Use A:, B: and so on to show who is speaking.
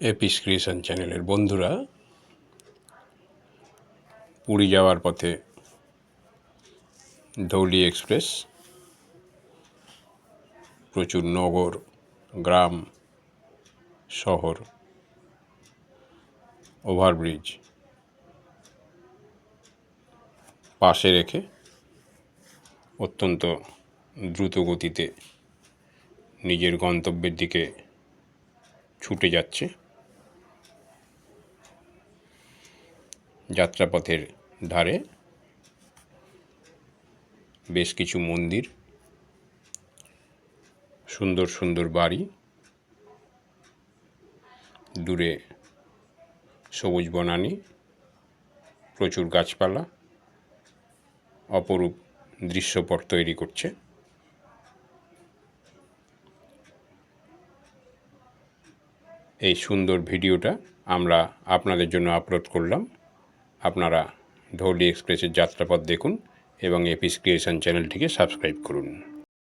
A: Apis creation চ্যানেলের বন্ধুরা, পুরী যাওয়ার পথে ধৌলি এক্সপ্রেস, প্রচুর নগর, গ্রাম, শহর, ওভারব্রিজ পাশে রেখে অত্যন্ত দ্রুত গতিতে নিজের গন্তব্যের দিকে ছুটে যাচ্ছে। যাত্রাপথের ধারে বেশ কিছু মন্দির, সুন্দর সুন্দর বাড়ি, দূরে সবুজ বনানী, প্রচুর গাছপালা, অপরূপ দৃশ্যপট তৈরি করছে। এই সুন্দর ভিডিওটা আমরা আপনাদের জন্য আপলোড করলাম। আপনারা ধৌলি এক্সপ্রেসের যাত্রাপথ দেখুন এবং এপিস ক্রিয়েশন চ্যানেলটিকে সাবস্ক্রাইব করুন।